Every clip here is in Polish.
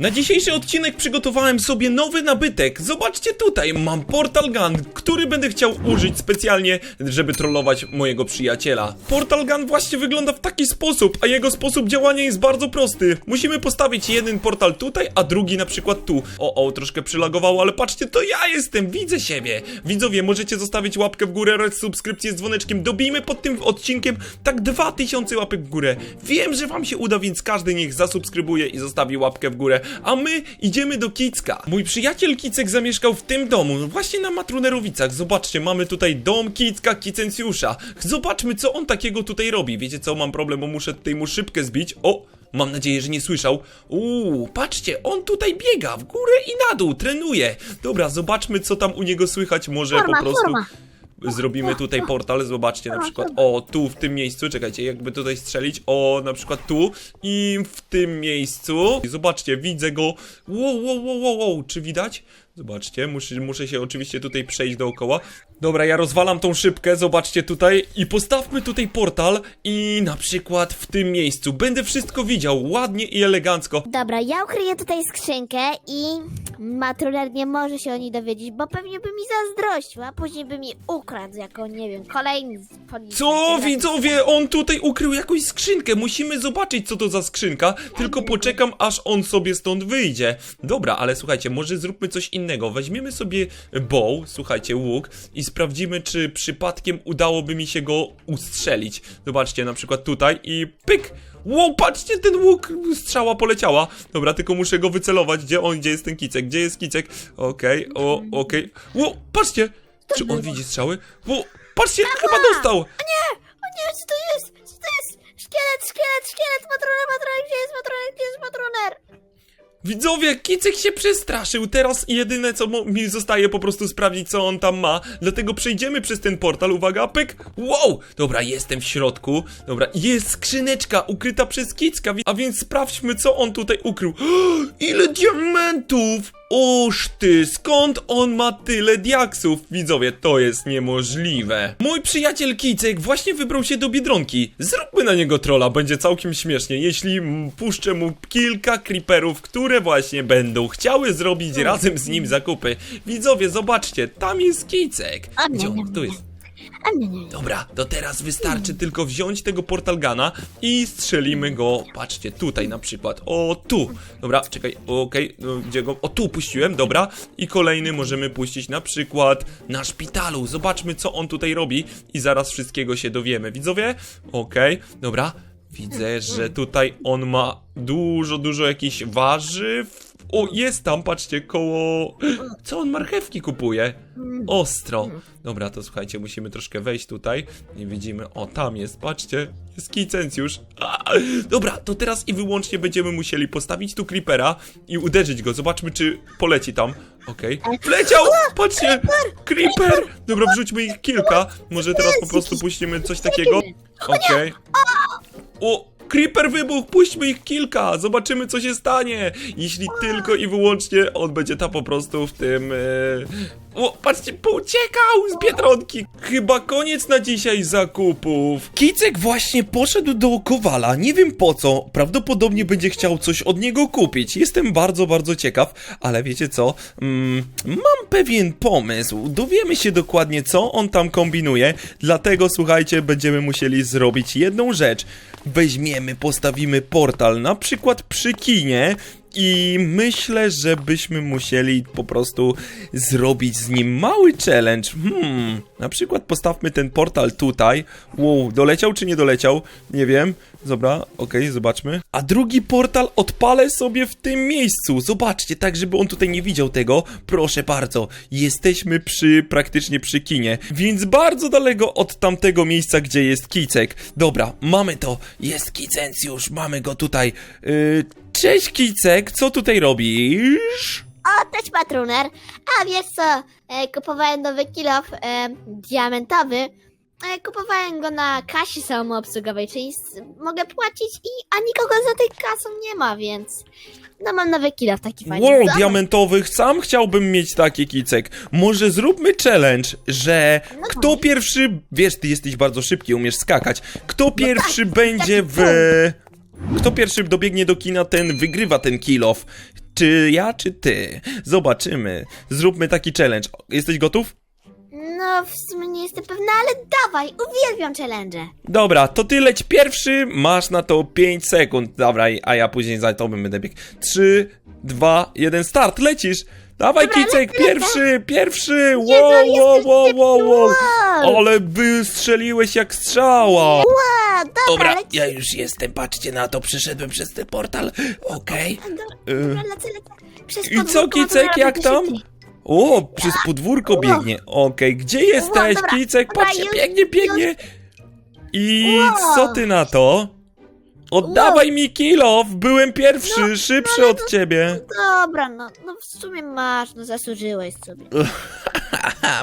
Na dzisiejszy odcinek przygotowałem sobie nowy nabytek. Zobaczcie tutaj, mam Portal Gun, który będę chciał użyć specjalnie, żeby trollować mojego przyjaciela. Portal Gun właśnie wygląda w taki sposób, a jego sposób działania jest bardzo prosty. Musimy postawić jeden portal tutaj, a drugi na przykład tu. O, o, troszkę przylagowało, ale patrzcie, to ja jestem, widzę siebie. Widzowie, możecie zostawić łapkę w górę oraz subskrypcję z dzwoneczkiem. Dobijmy pod tym odcinkiem tak 2000 łapek w górę. Wiem, że wam się uda, więc każdy niech zasubskrybuje i zostawi łapkę w górę. A my idziemy do Kicka. Mój przyjaciel Kicek zamieszkał w tym domu, właśnie na Matrunerowicach. Zobaczcie, mamy tutaj dom Kicka Kicencjusza. Zobaczmy, co on takiego tutaj robi. Wiecie co, mam problem, bo muszę tutaj mu szybkę zbić. O! Mam nadzieję, że nie słyszał. Uuu, patrzcie, on tutaj biega w górę i na dół, trenuje. Dobra, zobaczmy, co tam u niego słychać. Może Forma, po prostu forma. Zrobimy tutaj portal. Zobaczcie, na przykład, o, tu w tym miejscu. Czekajcie, jakby tutaj strzelić. O, na przykład tu i w tym miejscu. Zobaczcie, widzę go. Wow, wow, wow, wow, wow. Czy widać? Zobaczcie, muszę, muszę się oczywiście tutaj przejść dookoła. Dobra, ja rozwalam tą szybkę, zobaczcie tutaj i postawmy tutaj portal i na przykład w tym miejscu. Będę wszystko widział, ładnie i elegancko. Dobra, ja ukryję tutaj skrzynkę i Matruner nie może się o niej dowiedzieć, bo pewnie by mi zazdrościł, a później by mi ukradł jako, nie wiem, kolejny z. Co widzowie, on tutaj ukrył jakąś skrzynkę. Musimy zobaczyć, co to za skrzynka. Tylko poczekam, aż on sobie stąd wyjdzie. Dobra, ale słuchajcie, może zróbmy coś innego. Weźmiemy sobie bow, słuchajcie, łuk i sprawdzimy, czy przypadkiem udałoby mi się go ustrzelić. Zobaczcie, na przykład tutaj i pyk. Wow, patrzcie, ten łuk, strzała poleciała. Dobra, tylko muszę go wycelować. Gdzie on, gdzie jest ten kicek? Gdzie jest kicek? Okej, o, okej. Wow, patrzcie. Czy on widzi strzały? Wow, patrzcie, chyba dostał. O nie, co to jest? Co to jest? Szkielet, szkielet, szkielet, Matruner, Matruner, gdzie jest Matruner, gdzie jest Matruner? Widzowie, Kicek się przestraszył. Teraz jedyne co mi zostaje po prostu sprawdzić co on tam ma. Dlatego przejdziemy przez ten portal. Uwaga, pyk. Wow! Dobra, jestem w środku. Dobra, jest skrzyneczka ukryta przez Kicka. A więc sprawdźmy co on tutaj ukrył. Ile diamentów! Oż ty, skąd on ma tyle diaksów? Widzowie, to jest niemożliwe. Mój przyjaciel Kicek właśnie wybrał się do Biedronki. Zróbmy na niego trolla, będzie całkiem śmiesznie, jeśli puszczę mu kilka creeperów, które właśnie będą chciały zrobić razem z nim zakupy. Widzowie, zobaczcie, tam jest Kicek. Gdzie nie, nie, on? Tu nie. jest. A nie, nie. Dobra, to teraz wystarczy tylko wziąć tego portalgana i strzelimy go, patrzcie, tutaj na przykład, o tu. Dobra, czekaj, okej, no, gdzie go, o tu puściłem, dobra. I kolejny możemy puścić na przykład na szpitalu. Zobaczmy, co on tutaj robi i zaraz wszystkiego się dowiemy. Widzowie? Okej, dobra. Widzę, że tutaj on ma dużo, dużo jakichś warzyw. O, jest tam, patrzcie, koło... Co on marchewki kupuje? Ostro. Dobra, to słuchajcie, musimy troszkę wejść tutaj. Nie widzimy. O, tam jest, patrzcie. Jest kicencjusz. Dobra, to teraz i wyłącznie będziemy musieli postawić tu creepera i uderzyć go. Zobaczmy, czy poleci tam. Okej. Wleciał! Patrzcie! Creeper! Dobra, wrzućmy ich kilka. Może teraz po prostu puścimy coś takiego. Okej. O! Creeper wybuchł, puśćmy ich kilka, zobaczymy co się stanie. Jeśli tylko i wyłącznie on będzie tam po prostu w tym... E... O, patrzcie, pouciekał z Biedronki. Chyba koniec na dzisiaj zakupów. Kicek właśnie poszedł do Kowala, nie wiem po co. Prawdopodobnie będzie chciał coś od niego kupić. Jestem bardzo, bardzo ciekaw, ale wiecie co? Mm, mam pewien pomysł. Dowiemy się dokładnie co on tam kombinuje, dlatego słuchajcie, będziemy musieli zrobić jedną rzecz. Weźmiemy, postawimy portal, na przykład przy kinie i myślę, że byśmy musieli po prostu zrobić z nim mały challenge. Hmm, na przykład postawmy ten portal tutaj. Wow, doleciał czy nie doleciał? Nie wiem. Dobra, okej, zobaczmy. A drugi portal odpalę sobie w tym miejscu. Zobaczcie, tak żeby on tutaj nie widział tego. Proszę bardzo, jesteśmy przy, praktycznie przy kinie, więc bardzo daleko od tamtego miejsca, gdzie jest Kicek. Dobra, mamy to. Jest Kicencjusz, mamy go tutaj. Yy, cześć Kicek, co tutaj robisz? O, cześć Matruner. A wiesz co, e, kupowałem nowy kilof e, diamentowy. E, kupowałem go na kasie samoobsługowej, czyli s- mogę płacić i a nikogo za tej kasą nie ma, więc no mam nowy kilof taki fajny. Wow, Zobacz. diamentowych, sam chciałbym mieć taki kicek. Może zróbmy challenge, że No kto pierwszy, wiesz, ty jesteś bardzo szybki, umiesz skakać, kto pierwszy będzie w... Kto pierwszy dobiegnie do kina, ten wygrywa ten kill off. Czy ja, czy ty? Zobaczymy. Zróbmy taki challenge. Jesteś gotów? No, w sumie nie jestem pewna, ale dawaj, uwielbiam challenge. Dobra, to ty leć pierwszy, masz na to 5 sekund. Dobra, a ja później za tobą będę biegł. 3, 2, 1, start, lecisz! Dawaj, Dobra, Kicek, lecę, lecę. pierwszy, pierwszy! no, Wow, wow, jesteś wow, wow, wow! Wow. Ale by strzeliłeś jak strzała! Ła, dobra, Dobra, ja już jestem, patrzcie na to, przeszedłem przez ten portal. Okej. Y. dobra, lecę, lecę. Przez I co, podwórko Kicek, jak tam? szybciej. O, przez podwórko biegnie. Okej, gdzie jesteś, dobra, Kicek? dobra, Patrzcie, już, biegnie, biegnie. I Wow. co ty na to? Oddawaj mi kilof, byłem pierwszy, szybszy od ciebie. Dobra, no, no w sumie masz, no zasłużyłeś sobie.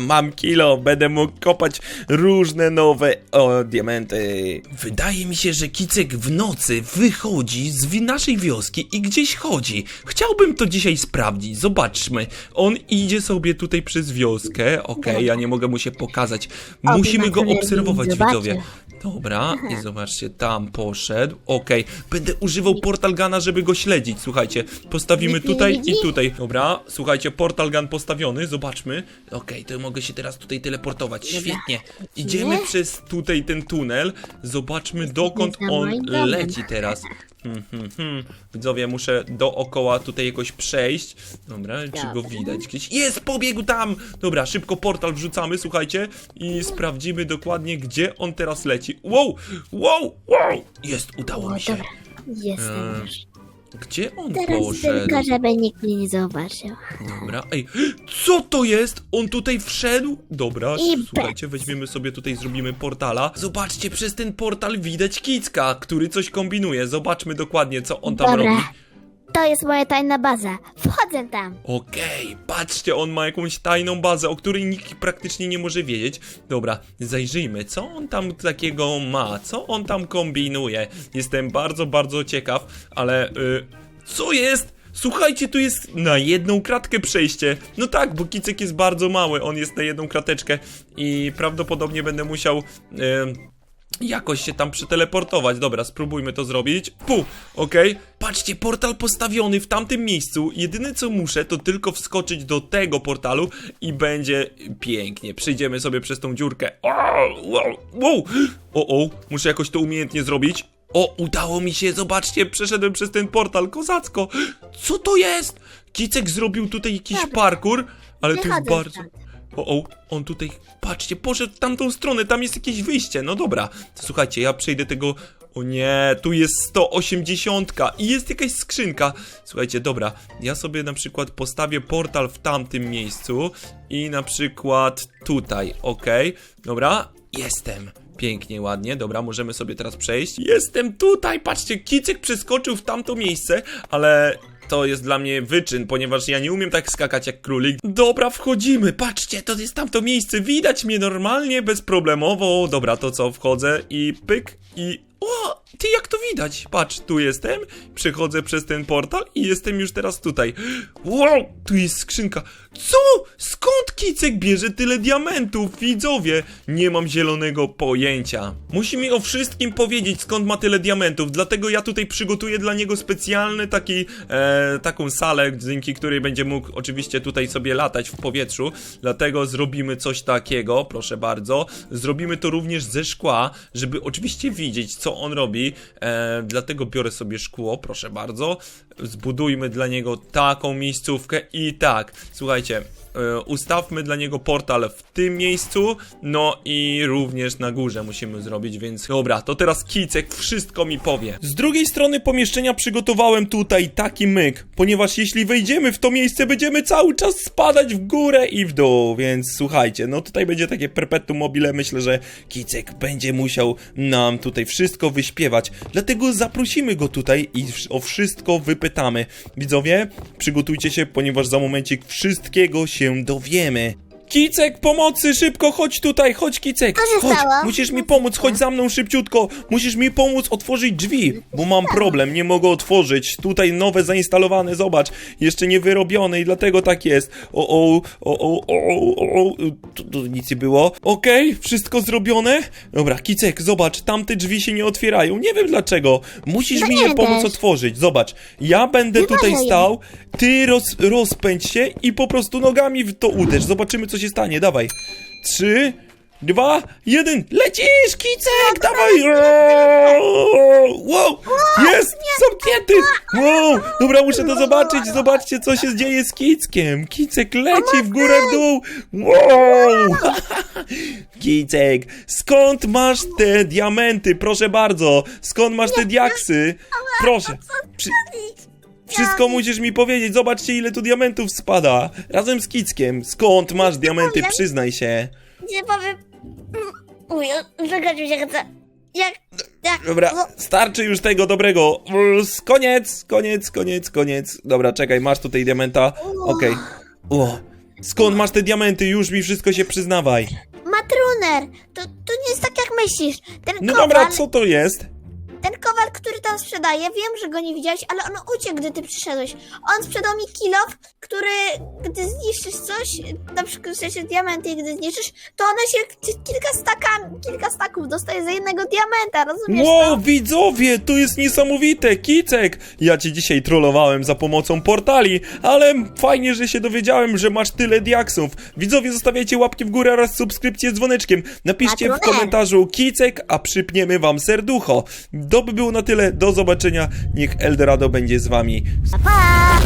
Mam kilo, będę mógł kopać różne nowe o, diamenty. Wydaje mi się, że Kicek w nocy wychodzi z wi- naszej wioski i gdzieś chodzi. Chciałbym to dzisiaj sprawdzić, zobaczmy. On idzie sobie tutaj przez wioskę, okej, ja nie mogę mu się pokazać. Musimy go obserwować, widzowie. Dobra, i zobaczcie, tam poszedł. Okej, będę używał portal gana, żeby go śledzić. Słuchajcie, postawimy Nikt nie tutaj i tutaj. Dobra, słuchajcie, portal gun postawiony, zobaczmy. Okej, to mogę się teraz tutaj teleportować. Świetnie. Idziemy Nie? przez tutaj ten tunel. Zobaczmy dokąd za on moim domem. leci teraz. Hmm, hmm, hmm. Widzowie, muszę dookoła tutaj jakoś przejść. Dobra, czy go widać gdzieś? Jest, pobiegł tam! Dobra, szybko portal wrzucamy, słuchajcie, i sprawdzimy dokładnie, gdzie on teraz leci. Wow, wow, wow! Jest, udało mi się. dobra, jestem Eee, już. Gdzie on Teraz poszedł? tylko, żeby nikt mnie nie zauważył. Dobra, ej, co to jest? On tutaj wszedł? Dobra, I słuchajcie, weźmiemy sobie tutaj, zrobimy portala. Zobaczcie, przez ten portal widać Kicka, który coś kombinuje. Zobaczmy dokładnie, co on tam Dobra. robi. To jest moja tajna baza. Wchodzę tam. Okej, patrzcie, on ma jakąś tajną bazę, o której nikt praktycznie nie może wiedzieć. Dobra, zajrzyjmy, co on tam takiego ma, co on tam kombinuje. Jestem bardzo, bardzo ciekaw, ale y, co jest? Słuchajcie, tu jest na jedną kratkę przejście. No tak, bo kicek jest bardzo mały, on jest na jedną krateczkę i prawdopodobnie będę musiał... Y, jakoś się tam przeteleportować. Dobra, spróbujmy to zrobić. Pu, okej. Patrzcie, portal postawiony w tamtym miejscu. Jedyne co muszę, to tylko wskoczyć do tego portalu i będzie pięknie. Przejdziemy sobie przez tą dziurkę. Wow, wow. O, o, muszę jakoś to umiejętnie zrobić. O, udało mi się, zobaczcie, przeszedłem przez ten portal, kozacko. Co to jest? Kicek zrobił tutaj jakiś Dobra. parkour, ale to jest bardzo... stąd. O, o, on tutaj, patrzcie, poszedł w tamtą stronę, tam jest jakieś wyjście, no dobra. Słuchajcie, ja przejdę tego, o nie, tu jest 180 i jest jakaś skrzynka. Słuchajcie, dobra, ja sobie na przykład postawię portal w tamtym miejscu i na przykład tutaj, okej, dobra, jestem. Pięknie, ładnie, dobra, możemy sobie teraz przejść. Jestem tutaj, patrzcie, Kicek przeskoczył w tamto miejsce, ale to jest dla mnie wyczyn, ponieważ ja nie umiem tak skakać jak królik. Dobra, wchodzimy, patrzcie, to jest tamto miejsce, widać mnie normalnie, bezproblemowo. Dobra, to co, wchodzę i pyk i... O, ty jak to widać? Patrz, tu jestem, przechodzę przez ten portal i jestem już teraz tutaj. Wow, tu jest skrzynka. Co? Skąd Kicek bierze tyle diamentów, widzowie? Nie mam zielonego pojęcia. Musi mi o wszystkim powiedzieć, skąd ma tyle diamentów, dlatego ja tutaj przygotuję dla niego specjalny taki, e, taką salę, dzięki której będzie mógł oczywiście tutaj sobie latać w powietrzu, dlatego zrobimy coś takiego, proszę bardzo. Zrobimy to również ze szkła, żeby oczywiście widzieć, co on robi, e, dlatego biorę sobie szkło, proszę bardzo. Zbudujmy dla niego taką miejscówkę i tak, słuchajcie, e, ustawmy dla niego portal w tym miejscu, no i również na górze musimy zrobić, więc dobra, to teraz Kicek wszystko mi powie. Z drugiej strony pomieszczenia przygotowałem tutaj taki myk, ponieważ jeśli wejdziemy w to miejsce, będziemy cały czas spadać w górę i w dół, więc słuchajcie, no tutaj będzie takie perpetuum mobile, myślę, że Kicek będzie musiał nam tutaj wszystko wyśpiewać, dlatego zaprosimy go tutaj i o wszystko wypytamy. Widzowie, przygotujcie się, ponieważ za momencik wszystkiego się dowiemy. Kicek, pomocy, szybko, chodź tutaj, chodź Kicek. Co się chodź, stało? musisz mi pomóc, chodź za mną szybciutko. Musisz mi pomóc otworzyć drzwi, bo mam problem, nie mogę otworzyć. Tutaj nowe zainstalowane, zobacz, jeszcze nie wyrobione i dlatego tak jest. O, o, o, o, o, o, o. Tu, tu nic nie było. Okej, wszystko zrobione. Dobra, Kicek, zobacz, tamte drzwi się nie otwierają, nie wiem dlaczego. Musisz No mi nie je pomóc otworzyć, zobacz. Ja będę tutaj je. stał, ty roz, rozpędź się i po prostu nogami w to uderz. Zobaczymy, co się stanie. Dawaj. Trzy, dwa, jeden. Lecisz, kicek! Dawaj! Wow! Jest! Zamknięty! Wow! Dobra, muszę to zobaczyć. Zobaczcie, co się dzieje z kickiem. Kicek leci w górę, w dół. Wow! Kicek, skąd masz te diamenty? Proszę bardzo. Skąd masz te diaksy? Proszę. Przy... Wszystko musisz mi powiedzieć. Zobaczcie, ile tu diamentów spada. Razem z Kickiem. Skąd masz diamenty? Przyznaj się. Nie powiem. Uj, zagadł się chce. Jak. Jak. Dobra, starczy już tego dobrego. Urs, Koniec, koniec, koniec, koniec. Dobra, czekaj, masz tutaj diamenta. Okej. O, Skąd masz te diamenty? Już mi wszystko się przyznawaj. Matruner, to, to nie jest tak jak myślisz. Ten No kowal, dobra, co to jest? Ten kowal, który tam sprzedaje, wiem, że go nie widziałeś, ale on uciekł, gdy ty przyszedłeś. On sprzedał mi kilof, który, gdy zniszczysz coś, na przykład w sensie diamenty, gdy zniszczysz, to one się ki- kilka kilka staków dostaje za jednego diamenta, rozumiesz Wow, to? widzowie, to jest niesamowite, Kicek! Ja cię dzisiaj trollowałem za pomocą portali, ale fajnie, że się dowiedziałem, że masz tyle diaksów. Widzowie, zostawiajcie łapki w górę oraz subskrypcję z dzwoneczkiem. Napiszcie w Patronem. komentarzu Kicek, a przypniemy wam serducho. To by było na tyle, do zobaczenia, niech Eldorado będzie z wami. Pa!